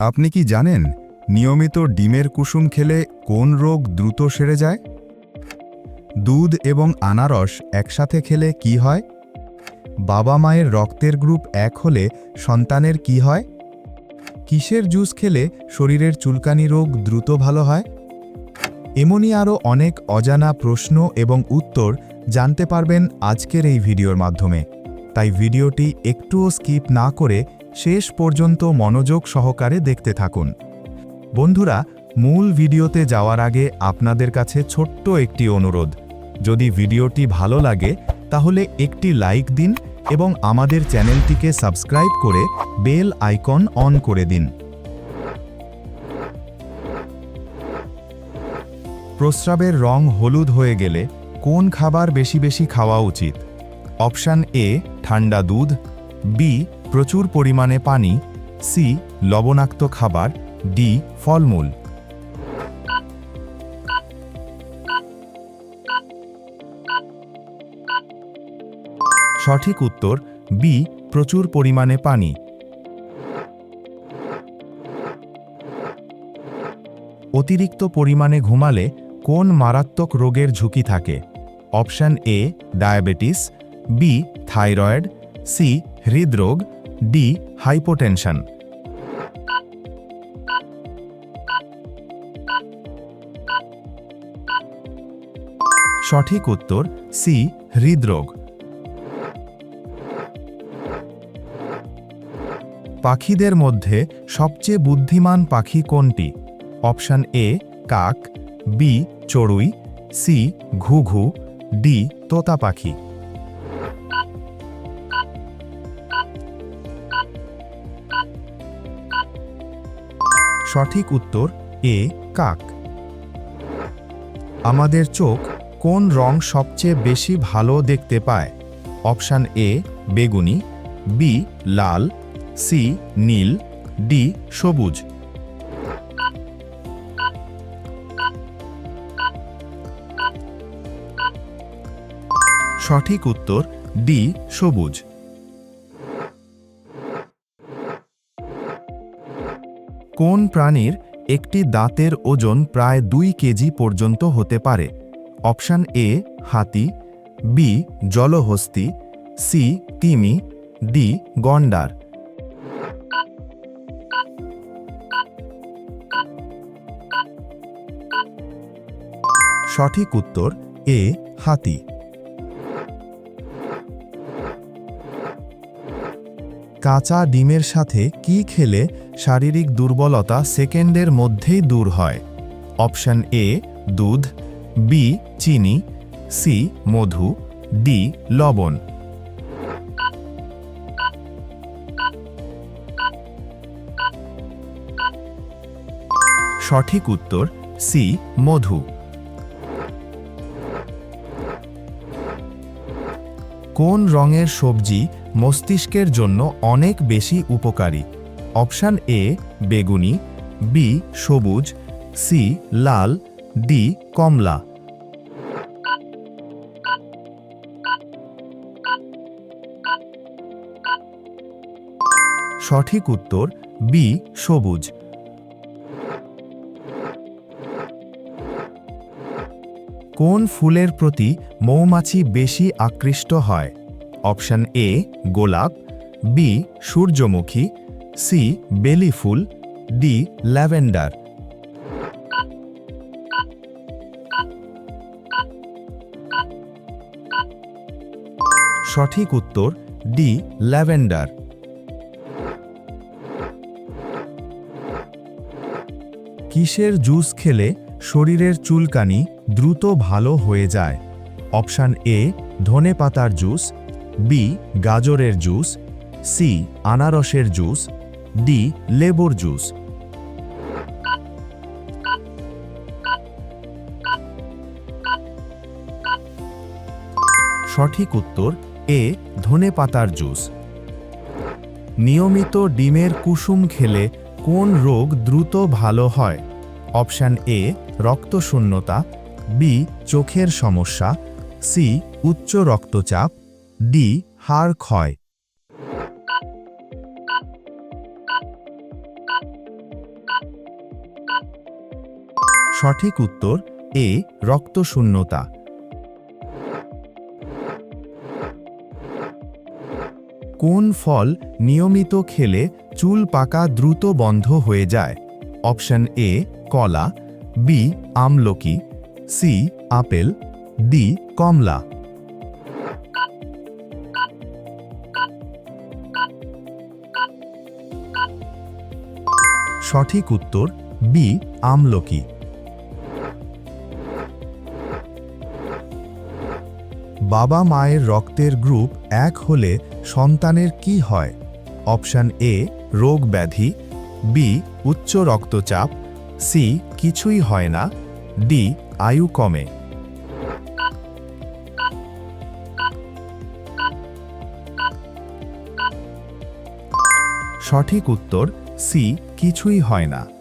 আপনি কি জানেন নিয়মিত ডিমের কুসুম খেলে কোন রোগ দ্রুত সেরে যায়? দুধ এবং আনারস একসাথে খেলে কি হয়? বাবা মায়ের রক্তের গ্রুপ এক হলে সন্তানের কি হয়? কিসের জুস খেলে শরীরের চুলকানি রোগ দ্রুত ভালো হয়? এমনই আরও অনেক অজানা প্রশ্ন এবং উত্তর জানতে পারবেন আজকের এই ভিডিওর মাধ্যমে। তাই ভিডিওটি একটুও স্কিপ না করে শেষ পর্যন্ত মনোযোগ সহকারে দেখতে থাকুন। বন্ধুরা, মূল ভিডিওতে যাওয়ার আগে আপনাদের কাছে ছোট্ট একটি অনুরোধ। যদি ভিডিওটি ভালো লাগে, তাহলে একটি লাইক দিন এবং আমাদের চ্যানেলটিকে সাবস্ক্রাইব করে বেল আইকন অন করে দিন। প্রস্রাবের রং হলুদ হয়ে গেলে কোন খাবার বেশি বেশি খাওয়া উচিত? অপশান এ, ঠান্ডা দুধ বি, প্রচুর পরিমাণে পানি, সি, লবণাক্ত খাবার, ডি, ফলমূল। সঠিক উত্তর বি প্রচুর পরিমাণে পানি। অতিরিক্ত পরিমাণে ঘুমালে কোন মারাত্মক রোগের ঝুঁকি থাকে? Option A diabetes B thyroid C, হৃদরোগ, ডি, হাইপোটেনশন। সঠিক উত্তর, সি, হৃদরোগ। পাখিদের মধ্যে সবচেয়ে বুদ্ধিমান পাখি কোনটি? অপশান এ, কাক, বি, চড়ুই, সি, ঘুঘু, ডি, তোতা পাখি। সঠিক উত্তর এ, কাক। আমাদের চোখ কোন রং সবচেয়ে বেশি ভালো দেখতে পায়? অপশান এ, বেগুনি, বি, লাল, সি, নীল, ডি, সবুজ। সঠিক উত্তর ডি, সবুজ। কোন প্রাণীর একটি দাঁতের ওজন প্রায় দুই কেজি পর্যন্ত হতে পারে? অপশান এ, হাতি, বি, জলহস্তি, সি, তিমি, ডি, গন্ডার। সঠিক উত্তর, এ, হাতি। কাঁচা ডিমের সাথে কি খেলে শারীরিক দুর্বলতা সেকেন্ডের মধ্যেই দূর হয়। অপশান এ দুধ বি চিনি সি মধু ডি লবণ। সঠিক উত্তর সি মধু। কোন রঙের সবজি মস্তিষ্কের জন্য অনেক বেশি উপকারী? অপশান এ, বেগুনি, বি, সবুজ, সি, লাল, ডি, কমলা। সঠিক উত্তর, বি, সবুজ। কোন ফুলের প্রতি মৌমাছি বেশি আকৃষ্ট হয়? অপশান এ, গোলাপ, বি, সূর্যমুখী সি, বেলি ফুল, ডি, ল্যাভেন্ডার। সঠিক উত্তর, ডি, ল্যাভেন্ডার। কিসের জুস খেলে শরীরের চুলকানি দ্রুত ভালো হয়ে যায়? অপশান এ ধনে পাতার জুস, বি, গাজরের জুস, সি, আনারসের জুস ডি, লেবুর জুস। সঠিক উত্তর, এ, ধনে পাতার জুস। নিয়মিত ডিমের কুসুম খেলে কোন রোগ দ্রুত ভালো হয়? অপশান এ, রক্তশূন্যতা, বি, চোখের সমস্যা, সি, উচ্চ রক্তচাপ, ডি, হাড় ক্ষয়। সঠিক উত্তর এ, রক্তশূন্যতা। কোন ফল নিয়মিত খেলে চুল পাকা দ্রুত বন্ধ হয়ে যায়? অপশন এ, কলা, বি, আমলকি, সি, আপেল ডি কমলা। সঠিক উত্তর, বি, আমলকি। বাবা মায়ের রক্তের গ্রুপ এক হলে সন্তানের কি হয়? অপশান এ, রোগ ব্যাধি, বি, উচ্চ রক্তচাপ, সি, কিছুই হয় না, ডি, আয়ু কমে। সঠিক উত্তর, সি, কিছুই হয় না।